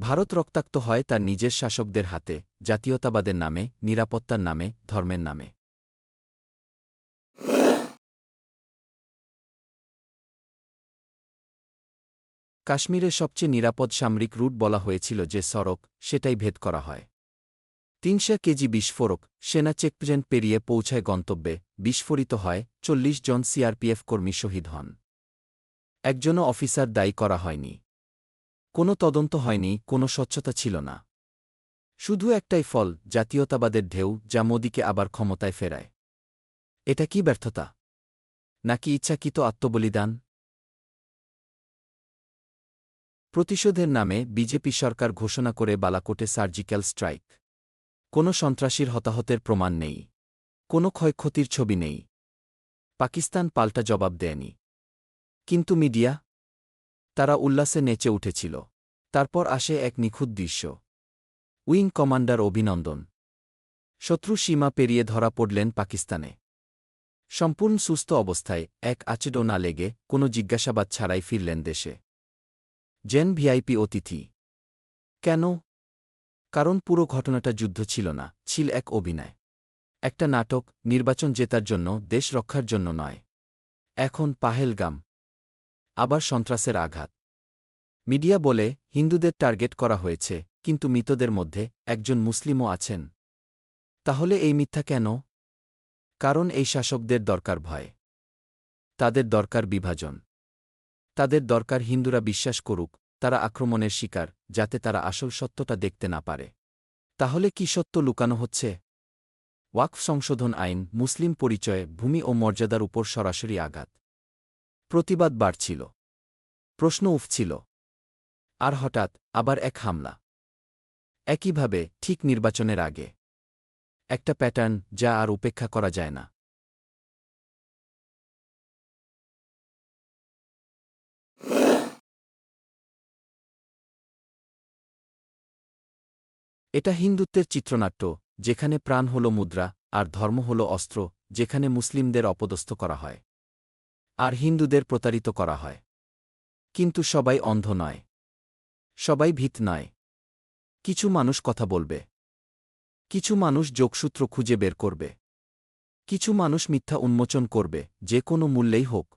ভারত রক্তাক্ত হয় তার নিজের শাসকদের হাতে, জাতীয়তাবাদের নামে, নিরাপত্তার নামে, ধর্মের নামে। কাশ্মীরের সবচেয়ে নিরাপদ সামরিক রুট বলা হয়েছিল যে সড়ক, সেটাই ভেদ করা হয়। তিনশো কেজি বিস্ফোরক, সেনা চেকপোয়েন্ট পেরিয়ে পৌঁছায় গন্তব্যে, বিস্ফোরিত হয়, চল্লিশ জন সিআরপিএফ কর্মী শহীদ হন। একজনও অফিসার দায়ী করা হয়নি। কোনো তদন্ত হয়নি, কোনো স্বচ্ছতা ছিল না। শুধু একটাই ফল, জাতীয়তাবাদের ঢেউ, যা মোদিকে আবার ক্ষমতায় ফেরায়। এটা কি ব্যর্থতা? নাকি ইচ্ছাকৃত আত্মবলিদান? প্রতিশোধের নামে বিজেপি সরকার ঘোষণা করে বালাকোটে সার্জিক্যাল স্ট্রাইক। কোনো সন্ত্রাসীর হতাহতের প্রমাণ নেই। কোনো ক্ষয়ক্ষতির ছবি নেই। পাকিস্তান পাল্টা জবাব দেয়নি। কিন্তু মিডিয়া তারা উল্লাসে নেচে উঠেছিল। তারপর আসে এক নিখুঁত দৃশ্য। উইং কমান্ডার অভিনন্দন। শত্রু সীমা পেরিয়ে ধরা পড়লেন পাকিস্তানে। সম্পূর্ণ সুস্থ অবস্থায় এক আচেডো না লেগে কোনো জিজ্ঞাসাবাদ ছাড়াই ফিরলেন দেশে। জেন ভিআইপি অতিথি। কেন? কারণ পুরো ঘটনাটা যুদ্ধ ছিল না, ছিল এক অভিনয়। একটা নাটক, নির্বাচন জেতার জন্য, দেশ রক্ষার জন্য নয়। এখন পাহেলগাম। আবার সন্ত্রাসের আঘাত। মিডিয়া বলে, হিন্দুদের টার্গেট করা হয়েছে, কিন্তু মৃতদের মধ্যে একজন মুসলিমও আছেন। তাহলে এই মিথ্যা কেন? কারণ এই শাসকদের দরকার ভয়। তাদের দরকার বিভাজন। তাদের দরকার হিন্দুরা বিশ্বাস করুক, তারা আক্রমণের শিকার, যাতে তারা আসল সত্যটা দেখতে না পারে। তাহলে কি সত্য লুকানো হচ্ছে? ওয়াকফ সংশোধন আইন, মুসলিম পরিচয়ে, ভূমি ও মর্যাদার উপর সরাসরি আঘাত। প্রতিবাদ বাড়ছিল। প্রশ্ন উঠছিল, আর হঠাৎ আবার এক হামলা? একইভাবে, ঠিক নির্বাচনের আগে। একটা প্যাটার্ন যা আর উপেক্ষা করা যায় না। এটা হিন্দুত্বের চিত্রনাট্য, যেখানে প্রাণ হল মুদ্রা আর ধর্ম হল অস্ত্র, যেখানে মুসলিমদের অপদস্থ করা হয়। আর হিন্দুদের প্রতারিত করা হয়। কিন্তু সবাই অন্ধ নয়। সবাই ভীত নয়। কিছু মানুষ কথা বলবে। কিছু মানুষ যোগসূত্র খুঁজে বের করবে। কিছু মানুষ মিথ্যা উন্মোচন করবে, যে কোনো মূল্যেই হোক।